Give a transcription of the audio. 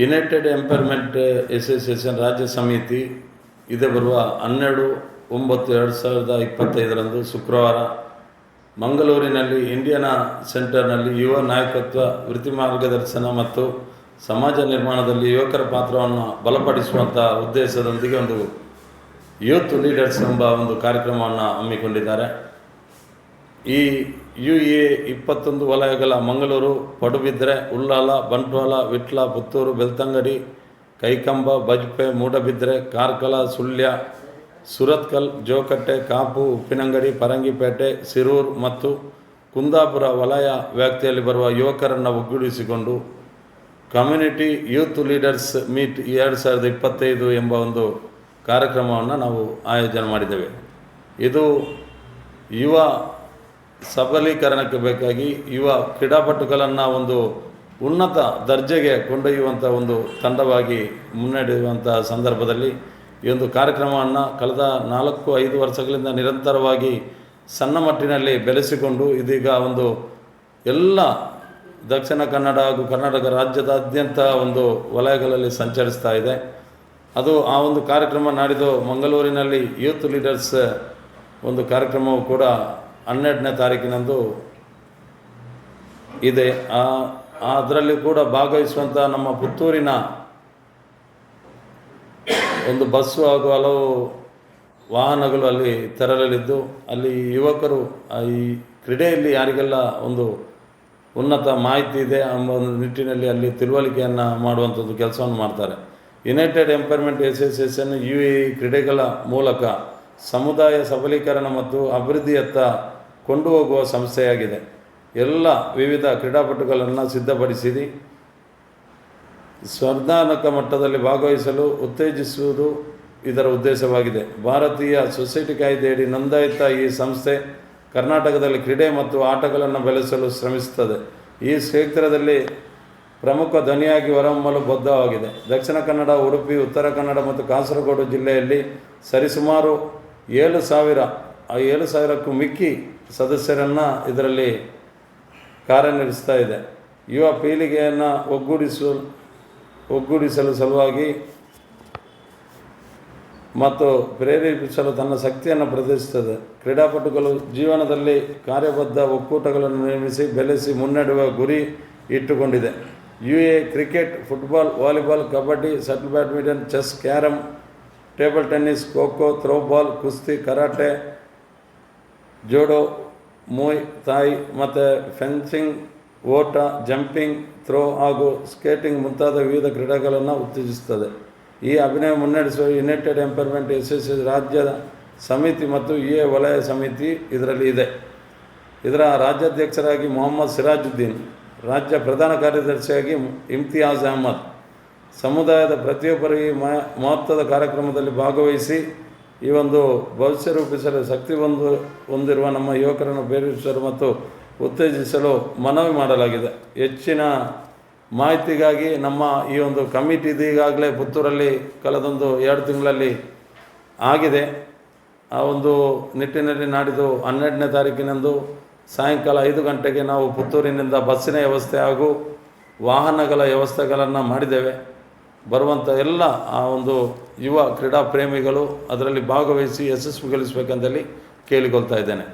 United empowerment association ರಾಜ್ಯ ಸಮಿತಿ ಇದೇ ಬರುವ ಹನ್ನೆರಡು, ಒಂಬತ್ತು, ಎರಡು ಸಾವಿರದ ಇಪ್ಪತ್ತೈದರಂದು ಶುಕ್ರವಾರ ಮಂಗಳೂರಿನಲ್ಲಿ ಇಂಡಿಯನ ಸೆಂಟರ್ನಲ್ಲಿ ಯುವ ನಾಯಕತ್ವ, ವೃತ್ತಿ ಮಾರ್ಗದರ್ಶನ ಮತ್ತು ಸಮಾಜ ನಿರ್ಮಾಣದಲ್ಲಿ ಯುವಕರ ಪಾತ್ರವನ್ನು ಬಲಪಡಿಸುವಂಥ ಉದ್ದೇಶದೊಂದಿಗೆ ಒಂದು ಯೂತ್ ಲೀಡರ್ಸ್ ಎಂಬ ಒಂದು ಕಾರ್ಯಕ್ರಮವನ್ನು ಹಮ್ಮಿಕೊಂಡಿದ್ದಾರೆ. ಈ ಯು ಎ ಇಪ್ಪತ್ತೊಂದು ವಲಯಗಳ ಮಂಗಳೂರು, ಪಡುಬಿದ್ರೆ, ಉಳ್ಳಾಲ, ಬಂಟ್ವಾಳ, ವಿಟ್ಲ, ಪುತ್ತೂರು, ಬೆಳ್ತಂಗಡಿ, ಕೈಕಂಬ, ಬಜ್ಪೆ, ಮೂಡಬಿದ್ರೆ, ಕಾರ್ಕಳ, ಸುಳ್ಯ, ಸುರತ್ಕಲ್, ಜೋಕಟ್ಟೆ, ಕಾಪು, ಉಪ್ಪಿನಂಗಡಿ, ಪರಂಗಿಪೇಟೆ, ಸಿರೂರು ಮತ್ತು ಕುಂದಾಪುರ ವಲಯ ವ್ಯಾಪ್ತಿಯಲ್ಲಿ ಬರುವ ಯುವಕರನ್ನು ಒಗ್ಗೂಡಿಸಿಕೊಂಡು ಕಮ್ಯುನಿಟಿ ಯೂತ್ ಲೀಡರ್ಸ್ ಮೀಟ್ ಎರಡು ಸಾವಿರದ ಇಪ್ಪತ್ತೈದು ಎಂಬ ಒಂದು ಕಾರ್ಯಕ್ರಮವನ್ನು ನಾವು ಆಯೋಜನೆ ಮಾಡಿದ್ದೇವೆ. ಇದು ಯುವ ಸಬಲೀಕರಣಕ್ಕೆ ಬೇಕಾಗಿ ಯುವ ಕ್ರೀಡಾಪಟುಗಳನ್ನು ಒಂದು ಉನ್ನತ ದರ್ಜೆಗೆ ಕೊಂಡೊಯ್ಯುವಂಥ ಒಂದು ತಂಡವಾಗಿ ಮುನ್ನಡೆಯುವಂಥ ಸಂದರ್ಭದಲ್ಲಿ ಈ ಒಂದು ಕಾರ್ಯಕ್ರಮವನ್ನು ಕಳೆದ ನಾಲ್ಕು ಐದು ವರ್ಷಗಳಿಂದ ನಿರಂತರವಾಗಿ ಸಣ್ಣ ಮಟ್ಟಿನಲ್ಲಿ ಬೆಳೆಸಿಕೊಂಡು ಇದೀಗ ಒಂದು ಎಲ್ಲ ದಕ್ಷಿಣ ಕನ್ನಡ ಹಾಗೂ ಕರ್ನಾಟಕ ರಾಜ್ಯದಾದ್ಯಂತ ಒಂದು ವಲಯಗಳಲ್ಲಿ ಸಂಚರಿಸ್ತಾ ಇದೆ. ಅದು ಆ ಒಂದು ಕಾರ್ಯಕ್ರಮ ನಾಡಿದ್ದು ಮಂಗಳೂರಿನಲ್ಲಿ ಯೂತ್ ಲೀಡರ್ಸ್ ಒಂದು ಕಾರ್ಯಕ್ರಮವು ಕೂಡ ಹನ್ನೆರಡನೇ ತಾರೀಕಿನಂದು ಇದೆ. ಆ ಅದರಲ್ಲಿ ಕೂಡ ಭಾಗವಹಿಸುವಂಥ ನಮ್ಮ ಪುತ್ತೂರಿನ ಒಂದು ಬಸ್ಸು ಹಾಗೂ ಹಲವು ವಾಹನಗಳು ಅಲ್ಲಿ ತೆರಳಲಿದ್ದು, ಅಲ್ಲಿ ಯುವಕರು ಈ ಕ್ರೀಡೆಯಲ್ಲಿ ಯಾರಿಗೆಲ್ಲ ಒಂದು ಉನ್ನತ ಮಾಹಿತಿ ಇದೆ ಎಂಬ ಒಂದು ನಿಟ್ಟಿನಲ್ಲಿ ಅಲ್ಲಿ ತಿಳುವಳಿಕೆಯನ್ನು ಮಾಡುವಂಥದ್ದು ಕೆಲಸವನ್ನು ಮಾಡ್ತಾರೆ. United empowerment association U A ಕ್ರೀಡೆಗಳ ಮೂಲಕ ಸಮುದಾಯ ಸಬಲೀಕರಣ ಮತ್ತು ಅಭಿವೃದ್ಧಿಯತ್ತ ಕೊಂಡು ಹೋಗುವ ಸಂಸ್ಥೆಯಾಗಿದೆ. ಎಲ್ಲ ವಿವಿಧ ಕ್ರೀಡಾಪಟುಗಳನ್ನು ಸಿದ್ಧಪಡಿಸಿರಿ ಸ್ಪರ್ಧಾನಕ ಮಟ್ಟದಲ್ಲಿ ಭಾಗವಹಿಸಲು ಉತ್ತೇಜಿಸುವುದು ಇದರ ಉದ್ದೇಶವಾಗಿದೆ. ಭಾರತೀಯ ಸೊಸೈಟಿ ಕಾಯ್ದೆಯಡಿ ನೋಂದಾಯಿತ ಈ ಸಂಸ್ಥೆ ಕರ್ನಾಟಕದಲ್ಲಿ ಕ್ರೀಡೆ ಮತ್ತು ಆಟಗಳನ್ನು ಬೆಳೆಸಲು ಶ್ರಮಿಸುತ್ತದೆ. ಈ ಕ್ಷೇತ್ರದಲ್ಲಿ ಪ್ರಮುಖ ಧ್ವನಿಯಾಗಿ ಹೊರಹೊಮ್ಮಲು ಬದ್ಧವಾಗಿದೆ. ದಕ್ಷಿಣ ಕನ್ನಡ, ಉಡುಪಿ, ಉತ್ತರ ಕನ್ನಡ ಮತ್ತು ಕಾಸರಗೋಡು ಜಿಲ್ಲೆಯಲ್ಲಿ ಸರಿಸುಮಾರು ಏಳು ಸಾವಿರ, ಆ ಏಳು ಸಾವಿರಕ್ಕೂ ಮಿಕ್ಕಿ ಸದಸ್ಯರನ್ನು ಇದರಲ್ಲಿ ಕಾರ್ಯನಿರ್ವಹಿಸ್ತಾ ಇದೆ. ಯುವ ಪೀಳಿಗೆಯನ್ನು ಒಗ್ಗೂಡಿಸು ಒಗ್ಗೂಡಿಸಲು ಸಲುವಾಗಿ ಮತ್ತು ಪ್ರೇರೇಪಿಸಲು ತನ್ನ ಶಕ್ತಿಯನ್ನು ಪ್ರದರ್ಶಿಸುತ್ತದೆ. ಕ್ರೀಡಾಪಟುಗಳು ಜೀವನದಲ್ಲಿ ಕಾರ್ಯಬದ್ಧ ಒಕ್ಕೂಟಗಳನ್ನು ನಿರ್ಮಿಸಿ, ಬೆಳೆಸಿ, ಮುನ್ನಡೆಯುವ ಗುರಿ ಇಟ್ಟುಕೊಂಡಿದೆ. U A cricket, football, volleyball, kabaddi shuttle badminton, chess carrom table tennis, kho kho throwball ಕುಸ್ತಿ, ಕರಾಟೆ ಜೋಡೋ, ಮೂಯ್, ತಾಯಿ ಮತ್ತು ಫೆನ್ಸಿಂಗ್, ಓಟ, ಜಂಪಿಂಗ್, ಥ್ರೋ ಹಾಗೂ ಸ್ಕೇಟಿಂಗ್ ಮುಂತಾದ ವಿವಿಧ ಕ್ರೀಡೆಗಳನ್ನು ಉತ್ತೇಜಿಸುತ್ತದೆ. ಈ ಅಭಿನಯ ಮುನ್ನಡೆಸುವ ಯುನೈಟೆಡ್ ಎಂಪರ್ಮೆಂಟ್ ಎಸ್ ರಾಜ್ಯದ ಸಮಿತಿ ಮತ್ತು ಯು ಎ ವಲಯ ಸಮಿತಿ ಇದರಲ್ಲಿ ಇದೆ. ಇದರ ರಾಜ್ಯಾಧ್ಯಕ್ಷರಾಗಿ ಮೊಹಮ್ಮದ್ ಸಿರಾಜುದ್ದೀನ್, ರಾಜ್ಯ ಪ್ರಧಾನ ಕಾರ್ಯದರ್ಶಿಯಾಗಿ ಇಮ್ತಿಯಾಜ್ ಅಹಮದ್. ಸಮುದಾಯದ ಪ್ರತಿಯೊಬ್ಬರಿಗೆ ಮಹತ್ವದ ಕಾರ್ಯಕ್ರಮದಲ್ಲಿ ಭಾಗವಹಿಸಿ ಈ ಒಂದು ಭವಿಷ್ಯ ರೂಪಿಸಲು ಶಕ್ತಿ ಹೊಂದು ಹೊಂದಿರುವ ನಮ್ಮ ಯುವಕರನ್ನು ಪ್ರೇರೇಪಿಸಲು ಮತ್ತು ಉತ್ತೇಜಿಸಲು ಮನವಿ ಮಾಡಲಾಗಿದೆ. ಹೆಚ್ಚಿನ ಮಾಹಿತಿಗಾಗಿ ನಮ್ಮ ಈ ಒಂದು ಕಮಿಟಿ ಈಗಾಗಲೇ ಪುತ್ತೂರಲ್ಲಿ ಕಳೆದೊಂದು ಎರಡು ತಿಂಗಳಲ್ಲಿ ಆಗಿದೆ. ಆ ಒಂದು ನಿಟ್ಟಿನಲ್ಲಿ ನಾಡಿದ್ದು ಹನ್ನೆರಡನೇ ತಾರೀಕಿನಂದು ಸಾಯಂಕಾಲ ಐದು ಗಂಟೆಗೆ ನಾವು ಪುತ್ತೂರಿನಿಂದ ಬಸ್ಸಿನ ವ್ಯವಸ್ಥೆ ಹಾಗೂ ವಾಹನಗಳ ವ್ಯವಸ್ಥೆಗಳನ್ನು ಮಾಡಿದ್ದೇವೆ. ಬರುವಂಥ ಎಲ್ಲ ಆ ಒಂದು ಯುವ ಕ್ರೀಡಾ ಪ್ರೇಮಿಗಳು ಅದರಲ್ಲಿ ಭಾಗವಹಿಸಿ ಯಶಸ್ವಿಗೊಳಿಸಬೇಕಂತೇಳಿ ಕೇಳಿಕೊಳ್ತಾ ಇದ್ದೇನೆ.